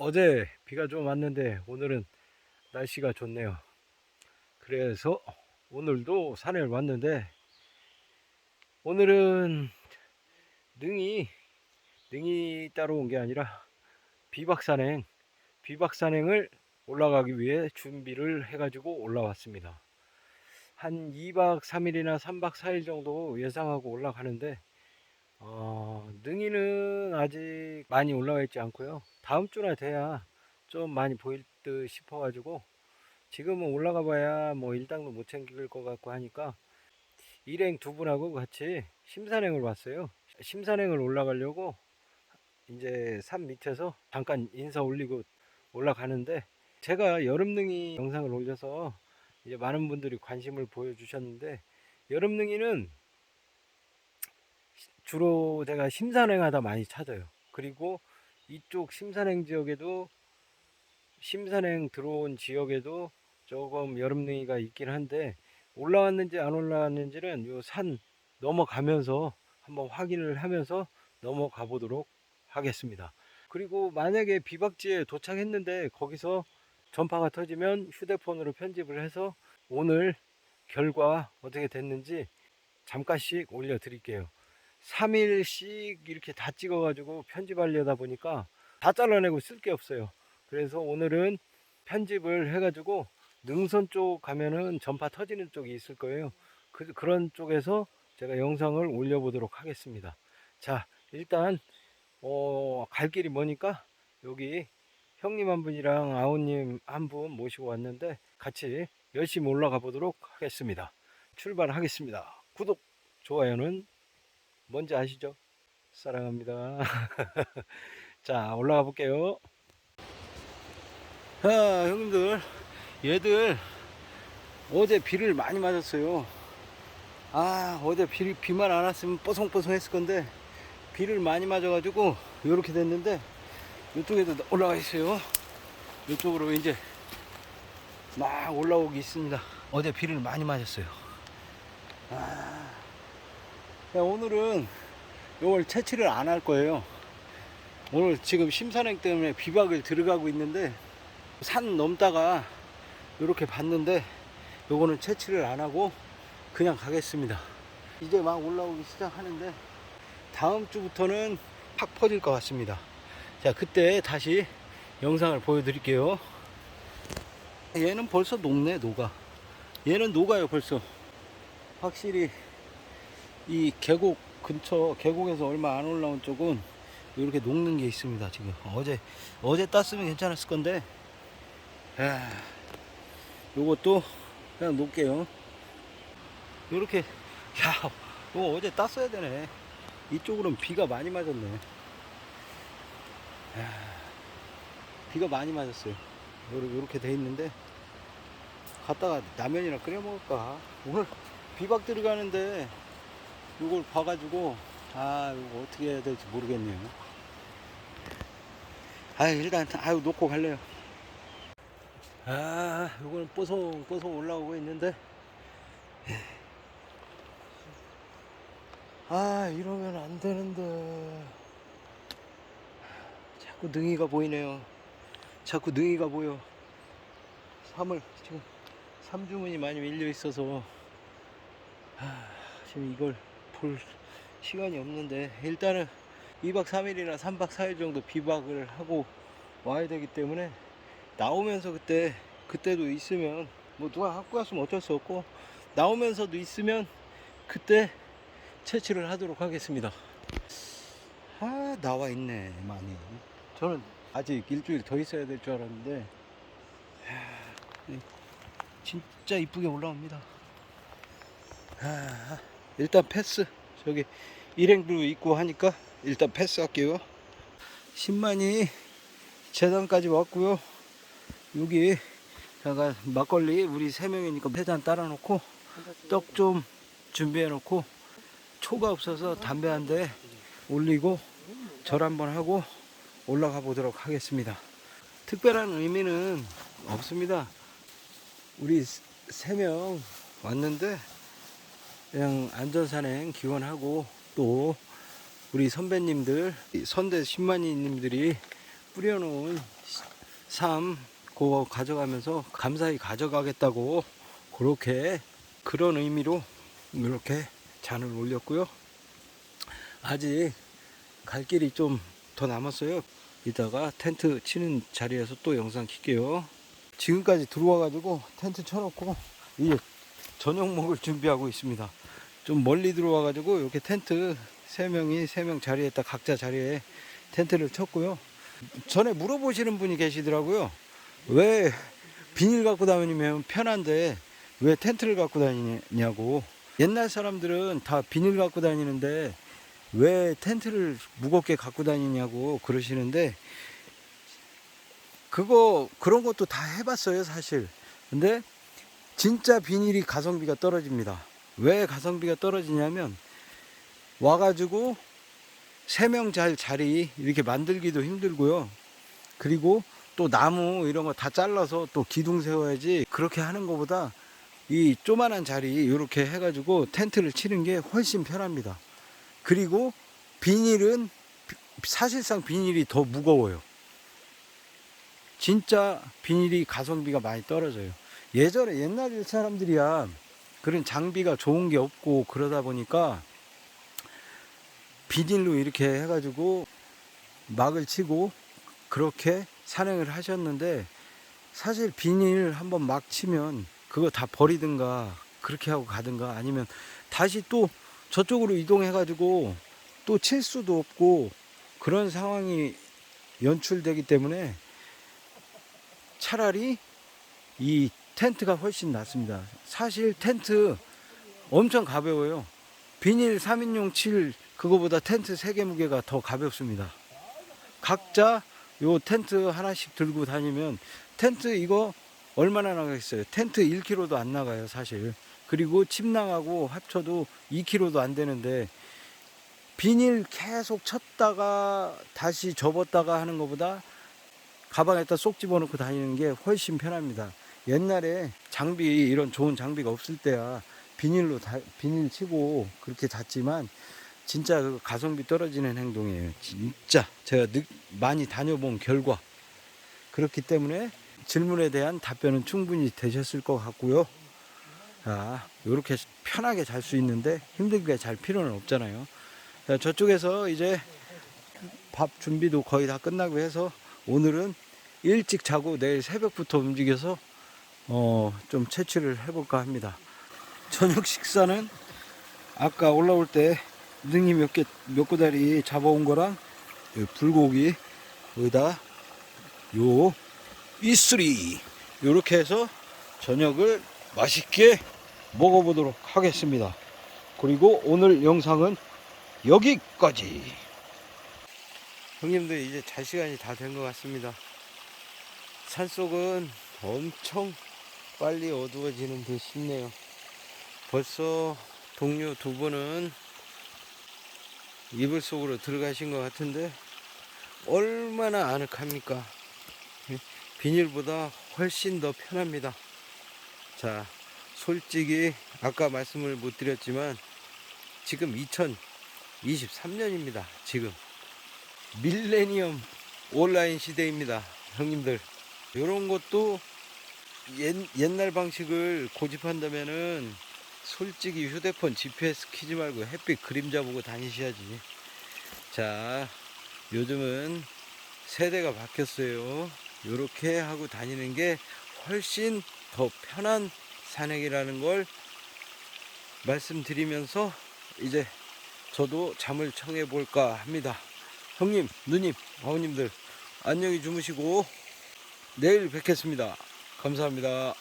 어제 비가 좀 왔는데 오늘은 날씨가 좋네요. 그래서 오늘도 산에 왔는데 오늘은 능이 능이 따로 온 게 아니라 비박산행 비박산행을 올라가기 위해 준비를 해가지고 올라왔습니다. 한 2박 3일이나 3박 4일 정도 예상하고 올라가는데 어, 능이는 아직 많이 올라와 있지 않고요. 다음 주나 돼야 좀 많이 보일 듯 싶어가지고 지금은 올라가 봐야 뭐 일당도 못 챙길 것 같고 하니까 일행 두 분하고 같이 심산행을 왔어요. 심산행을 올라가려고 이제 산 밑에서 잠깐 인사 올리고 올라가는데 제가 여름능이 영상을 올려서 이제 많은 분들이 관심을 보여주셨는데 여름능이는 주로 제가 심산행 하다 많이 찾아요. 그리고 이쪽 심산행 지역에도 심산행 들어온 지역에도 조금 여름능이가 있긴 한데 올라왔는지 안 올라왔는지는 요 산 넘어가면서 한번 확인을 하면서 넘어가 보도록 하겠습니다. 그리고 만약에 비박지에 도착했는데 거기서 전파가 터지면 휴대폰으로 편집을 해서 오늘 결과 어떻게 됐는지 잠깐씩 올려드릴게요. 3일씩 이렇게 다 찍어가지고 편집하려다 보니까 다 잘라내고 쓸 게 없어요. 그래서 오늘은 편집을 해가지고 능선 쪽 가면은 전파 터지는 쪽이 있을 거예요. 그, 그런 쪽에서 제가 영상을 올려보도록 하겠습니다. 자, 일단, 어, 갈 길이 머니까 여기 형님 한 분이랑 아우님 한 분 모시고 왔는데 같이 열심히 올라가 보도록 하겠습니다. 출발하겠습니다. 구독, 좋아요는 뭔지 아시죠? 사랑합니다. 자, 올라가 볼게요. 자, 형님들, 얘들 어제 비를 많이 맞았어요. 아, 어제 비, 비만 안 왔으면 뽀송뽀송 했을 건데, 비를 많이 맞아가지고, 이렇게 됐는데, 이쪽에도 올라가 있어요. 이쪽으로 이제 막 올라오기 있습니다. 어제 비를 많이 맞았어요. 아, 야, 오늘은 이걸 채취를 안 할 거예요. 오늘 지금 심산행 때문에 비박을 들어가고 있는데 산 넘다가 이렇게 봤는데 요거는 채취를 안 하고 그냥 가겠습니다. 이제 막 올라오기 시작하는데 다음 주부터는 팍 퍼질 것 같습니다. 자, 그때 다시 영상을 보여드릴게요. 얘는 벌써 녹네, 녹아. 얘는 녹아요, 벌써. 확실히 이 계곡 근처, 계곡에서 얼마 안 올라온 쪽은 이렇게 녹는 게 있습니다, 지금. 어제, 어제 땄으면 괜찮았을 건데, 아, 요것도 그냥 놓을게요. 요렇게, 야, 이거 어제 땄어야 되네. 이쪽으로는 비가 많이 맞았네. 야, 비가 많이 맞았어요. 요렇게 돼 있는데, 갔다가 라면이나 끓여 먹을까? 오늘 비박 들어가는데, 요걸 봐가지고, 아, 이거 어떻게 해야 될지 모르겠네요. 아, 일단, 아유, 놓고 갈래요. 아, 요거는 뽀송뽀송 올라오고 있는데, 아, 이러면 안 되는데. 자꾸 능이가 보이네요. 자꾸 능이가 보여. 3을 지금 3주문이 많이 밀려 있어서 아, 지금 이걸 볼 시간이 없는데 일단은 2박 3일이나 3박 4일 정도 비박을 하고 와야 되기 때문에 나오면서 그때 그때도 있으면 뭐 누가 갖고 갔으면 어쩔 수 없고 나오면서도 있으면 그때 채취를 하도록 하겠습니다. 아 나와 있네 많이. 저는 아직 일주일 더 있어야 될 줄 알았는데 하, 진짜 이쁘게 올라옵니다. 아, 일단 패스. 저기 일행도 있고 하니까 일단 패스 할게요. 10만이 재단까지 왔고요. 여기 제가 막걸리 우리 세 명이니까 세잔 따라 놓고 떡 좀 준비해 놓고 초가 없어서 담배 한 대 올리고 절 한번 하고 올라가 보도록 하겠습니다. 특별한 의미는 없습니다. 우리 세 명 왔는데 그냥 안전산행 기원하고 또 우리 선배님들 선대 10만이님들이 뿌려놓은 삶 그거 가져가면서 감사히 가져가겠다고 그렇게 그런 의미로 이렇게 잔을 올렸고요. 아직 갈 길이 좀 더 남았어요. 이따가 텐트 치는 자리에서 또 영상 킬게요. 지금까지 들어와 가지고 텐트 쳐놓고 이제 저녁 먹을 준비하고 있습니다. 좀 멀리 들어와 가지고 이렇게 텐트 세 명이 세명 자리에 딱 각자 자리에 텐트를 쳤고요. 전에 물어보시는 분이 계시더라고요. 왜 비닐 갖고 다니면 편한데 왜 텐트를 갖고 다니냐고. 옛날 사람들은 다 비닐 갖고 다니는데 왜 텐트를 무겁게 갖고 다니냐고 그러시는데 그거 그런 것도 다 해봤어요 사실. 근데 진짜 비닐이 가성비가 떨어집니다. 왜 가성비가 떨어지냐면 와가지고 세 명 잘 자리 이렇게 만들기도 힘들고요. 그리고 또 나무 이런 거 다 잘라서 또 기둥 세워야지 그렇게 하는 것보다 이 조만한 자리 이렇게 해가지고 텐트를 치는 게 훨씬 편합니다. 그리고 비닐은 비- 사실상 비닐이 더 무거워요. 진짜 비닐이 가성비가 많이 떨어져요. 예전에 옛날 사람들이야 그런 장비가 좋은 게 없고 그러다 보니까 비닐로 이렇게 해가지고 막을 치고 그렇게 산행을 하셨는데 사실 비닐 한번 막 치면 그거 다 버리든가 그렇게 하고 가든가 아니면 다시 또 저쪽으로 이동해 가지고 또 칠 수도 없고 그런 상황이 연출되기 때문에 차라리 이 텐트가 훨씬 낫습니다. 사실 텐트 엄청 가벼워요. 비닐 3인용 칠 그거보다 텐트 3개 무게가 더 가볍습니다. 각자 요 텐트 하나씩 들고 다니면 텐트 이거 얼마나 나가겠어요? 텐트 1kg도 안 나가요, 사실. 그리고 침낭하고 합쳐도 2kg도 안 되는데 비닐 계속 쳤다가 다시 접었다가 하는 것보다 가방에다 쏙 집어넣고 다니는 게 훨씬 편합니다. 옛날에 장비 이런 좋은 장비가 없을 때야 비닐로 다, 비닐 치고 그렇게 잤지만 진짜 그 가성비 떨어지는 행동이에요. 진짜 제가 느, 많이 다녀본 결과 그렇기 때문에 질문에 대한 답변은 충분히 되셨을 것 같고요. 자, 이렇게 편하게 잘 수 있는데 힘들게 잘 필요는 없잖아요. 자, 저쪽에서 이제 밥 준비도 거의 다 끝나고 해서 오늘은 일찍 자고 내일 새벽부터 움직여서 어, 좀 채취를 해볼까 합니다. 저녁 식사는 아까 올라올 때 능이 몇 개, 몇 구다리 잡아온 거랑 요 불고기, 여기다 요 이슬이 요렇게 해서 저녁을 맛있게 먹어보도록 하겠습니다. 그리고 오늘 영상은 여기까지. 형님들 이제 잘 시간이 다 된 것 같습니다. 산속은 엄청 빨리 어두워지는 듯 싶네요. 벌써 동료 두 분은 이불 속으로 들어가신 것 같은데 얼마나 아늑합니까? 비닐보다 훨씬 더 편합니다. 자, 솔직히 아까 말씀을 못 드렸지만 지금 2023년입니다. 지금 밀레니엄 온라인 시대입니다. 형님들. 이런 것도 옛, 옛날 방식을 고집한다면은 솔직히 휴대폰 GPS 키지 말고 햇빛 그림자 보고 다니셔야지. 자, 요즘은 세대가 바뀌었어요. 요렇게 하고 다니는 게 훨씬 더 편한 산행이라는 걸 말씀드리면서 이제 저도 잠을 청해 볼까 합니다. 형님, 누님, 아버님들 안녕히 주무시고 내일 뵙겠습니다. 감사합니다.